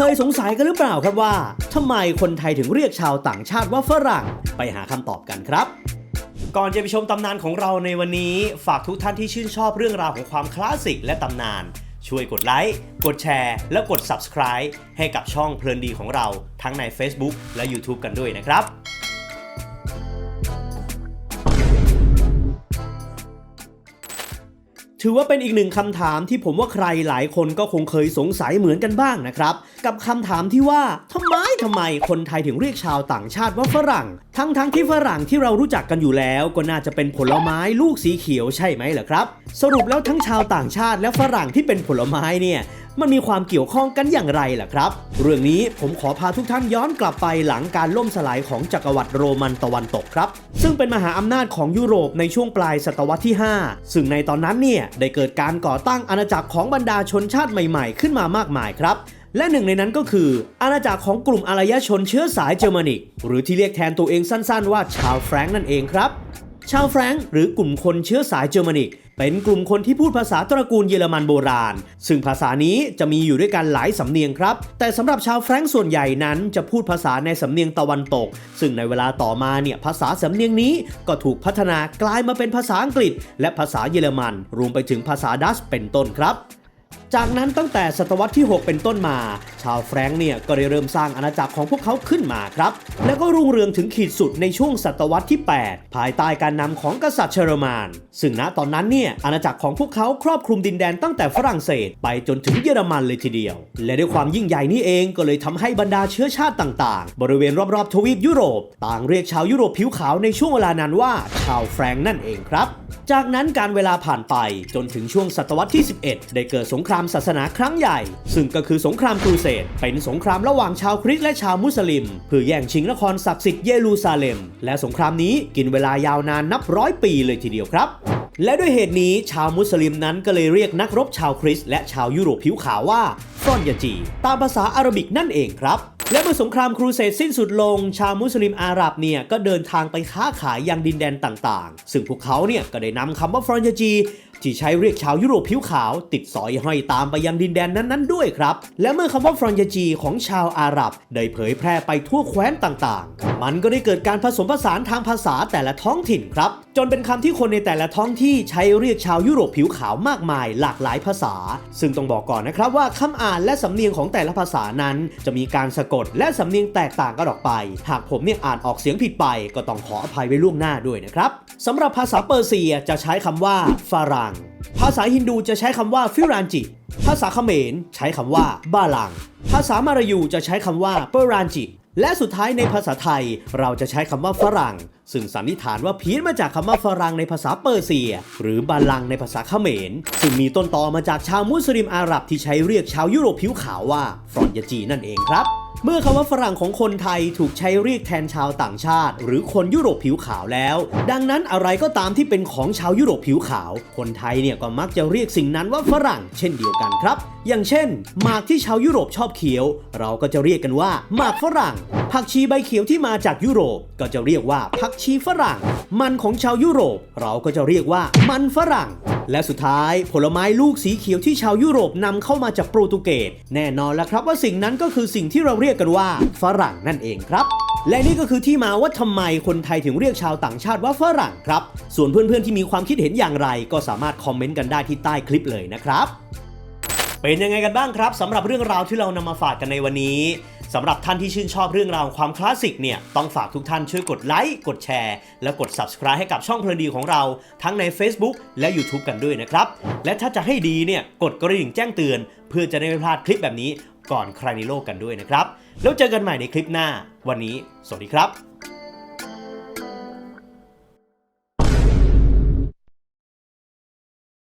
คยสงสัยกันหรือเปล่าครับว่าทำไมคนไทยถึงเรียกชาวต่างชาติว่าฝรั่งไปหาคำตอบกันครับ ก่อนจะไปชมตำนานของเราในวันนี้ ฝากทุกท่านที่ชื่นชอบเรื่องราวของความคลาสสิกและตำนาน ช่วยกดไลค์กดแชร์ และกด Subscribe ให้กับช่องเพลินดีของเราทั้งใน Facebook และ YouTube กันด้วยนะครับ ถือว่าเป็นอีกหนึ่งคำถามที่ผมว่าใครหลายคนก็คงเคยสงสัยเหมือนกันบ้างนะครับ กับคำถามที่ว่าทำไมทำไมคนไทยถึงเรียกชาวต่างชาติว่าฝรั่ง ทั้งทั้งที่ฝรั่งที่เรารู้จักกันอยู่แล้ว ก็น่าจะเป็นผลไม้ลูกสีเขียวใช่ไหมล่ะครับ สรุปแล้วทั้งชาวต่างชาติและฝรั่งที่เป็นผลไม้เนี่ยมันมีความเกี่ยวข้องกันอย่างไรล่ะครับ เรื่องนี้ผมขอพาทุกท่านย้อนกลับไปหลังการล่มสลายของจักรวรรดิโรมันตะวันตกครับ ซึ่งเป็นมหาอำนาจของยุโรปในช่วงปลายศตวรรษที่ 5 ซึ่งในตอนนั้นเนี่ยได้เกิดการก่อตั้งอาณาจักรของบรรดาชนชาติใหม่ๆ ขึ้นมามากมายครับ และหนึ่งในนั้นก็คือ อาณาจักรของกลุ่มอารยชนเชื้อสายเยอรมนิก หรือที่เรียกแทนตัวเองสั้นๆ ว่าชาวแฟรงก์นั่นเองครับ ชาวแฟรงก์หรือกลุ่มคนเชื้อสายเยอรมนิก เป็นกลุ่มคนที่พูดภาษาตระกูลเยอรมันโบราณ ซึ่งภาษานี้จะมีอยู่ด้วยกันหลายสำเนียงครับ แต่สำหรับชาวแฟรงก์ส่วนใหญ่นั้นจะพูดภาษาในสำเนียงตะวันตก ซึ่งในเวลาต่อมาเนี่ยภาษาสำเนียงนี้ก็ถูกพัฒนากลายมาเป็นภาษาอังกฤษ และภาษาเยอรมัน รวมไปถึงภาษาดัชเป็นต้นครับ จากนั้นตั้งแต่ศตวรรษที่ 6 เป็นต้นมา ชาวแฟรงก์เนี่ยก็ได้เริ่มสร้างอาณาจักรของพวกเขาขึ้นมาครับ แล้วก็รุ่งเรืองถึงขีดสุดในช่วงศตวรรษที่ 8 ภายใต้การนำของกษัตริย์เชอร์มาน ซึ่งณตอนนั้นเนี่ยอาณาจักรของพวกเขาครอบคลุมดินแดนตั้งแต่ฝรั่งเศส ไปจนถึงเยอรมันเลยทีเดียว และด้วยความยิ่งใหญ่นี้เองก็เลยทำให้บรรดาเชื้อชาติต่างๆ บริเวณรอบๆทวีปยุโรป ต่างเรียกชาวยุโรปผิวขาวในช่วงเวลานั้นว่าชาวแฟรงก์นั่นเองครับ จากนั้นการเวลาผ่านไปจนถึงช่วงศตวรรษที่ 11 ได้เกิดสงครามศาสนาครั้งใหญ่ ซึ่งก็คือสงครามครูเสดเป็นสงครามระหว่างชาวคริสต์และชาวมุสลิมเพื่อแย่งชิงนครศักดิ์สิทธิ์เยรูซาเล็ม และสงครามนี้กินเวลายาวนานนับร้อยปีเลยทีเดียวครับและด้วยเหตุนี้ชาวมุสลิมนั้นก็เลยเรียกนักรบชาวคริสต์และชาวยุโรปผิวขาวว่าซอนยาจี ตามภาษาอาหรับิกนั่นเองครับ และเมื่อสงครามครูเสดสิ้นสุดลง ชาวมุสลิมอาหรับเนี่ยก็เดินทางไปค้าขายยังดินแดนต่างๆ ซึ่งพวกเขาเนี่ยก็ได้นำคำว่าฟรอนเจจีที่ใช้เรียกชาวยุโรปผิวขาว ติดสอยห้อยตามไปยังดินแดนนั้นๆ ด้วยครับ และเมื่อคำว่าฟรอนเจจีของชาวอาหรับได้เผยแพร่ไปทั่วแคว้นต่างๆ มันก็ได้เกิดการผสมผสานทางภาษาแต่ละท้องถิ่นครับ จนเป็นคำที่คนในแต่ละท้องที่ใช้เรียกชาวยุโรปผิวขาวมากมาย หลากหลายภาษา ซึ่งต้องบอกก่อนนะครับว่าคำอ่านและสำเนียงของแต่ละภาษานั้น จะมีการสะกดและสำเนียงแตกต่างกันออกไป หากผมเนี่ยอ่านออกเสียงผิดไป ก็ต้องขออภัยไว้ล่วงหน้าด้วยนะครับสำหรับภาษาเปอร์เซียจะใช้คำว่าฝรั่งภาษาฮินดูจะใช้คำว่าฟิรานจิ ภาษาเขมรใช้คำว่าบาลัง ภาษามารายูจะใช้คำว่าเปรานจิ และสุดท้ายในภาษาไทยเราจะใช้คำว่าฝรั่ง ซึ่งสันนิษฐานว่าเพี้ยนมาจากคำว่าฝรั่งในภาษาเปอร์เซีย หรือบาลังในภาษาเขมร ซึ่งมีต้นตอมาจากชาวมุสลิมอาหรับที่ใช้เรียกชาวยุโรปผิวขาวว่าฟรอนยาจีนั่นเองครับ เมื่อคำว่าฝรั่งของคนไทยถูกใช้เรียกแทนชาวต่างชาติ หรือคนยุโรปผิวขาวแล้ว ดังนั้นอะไรก็ตามที่เป็นของชาวยุโรปผิวขาว คนไทยเนี่ยก็มักจะเรียกสิ่งนั้นว่าฝรั่ง เช่นเดียวกันครับ อย่างเช่นหมากที่ชาวยุโรปชอบเคี้ยว เราก็จะเรียกกันว่าหมากฝรั่ง ผักชีใบเขียวที่มาจากยุโรป ก็จะเรียกว่าผักชีฝรั่ง มันของชาวยุโรป เราก็จะเรียกว่ามันฝรั่ง และสุดท้ายผลไม้ลูกสีเขียวที่ชาวยุโรปนำเข้ามาจากโปรตุเกสแน่นอนแล้วครับว่าสิ่งนั้นก็คือสิ่งที่เราเรียกกันว่าฝรั่งนั่นเองครับ และนี่ก็คือที่มาว่าทำไมคนไทยถึงเรียกชาวต่างชาติว่าฝรั่งครับ ส่วนเพื่อนๆที่มีความคิดเห็นอย่างไร ก็สามารถคอมเมนต์กันได้ที่ใต้คลิปเลยนะครับเป็นยังไงกันบ้างครับสำหรับเรื่องราวที่เรานำมาฝากกันในวันนี้ สำหรับท่านที่ชื่นชอบเรื่องราวความคลาสสิกเนี่ย ต้องฝากทุกท่านช่วยกดไลค์ กดแชร์ และกด Subscribe ให้กับช่องเพลินดีของเรา ทั้งใน Facebook และ YouTube กันด้วยนะครับ และถ้าจะให้ดีเนี่ย กดกระดิ่งแจ้งเตือน เพื่อจะได้ไม่พลาดคลิปแบบนี้ก่อนใครในโลกกันด้วยนะครับ แล้วเจอกันใหม่ในคลิปหน้า วันนี้ สวัสดีครับ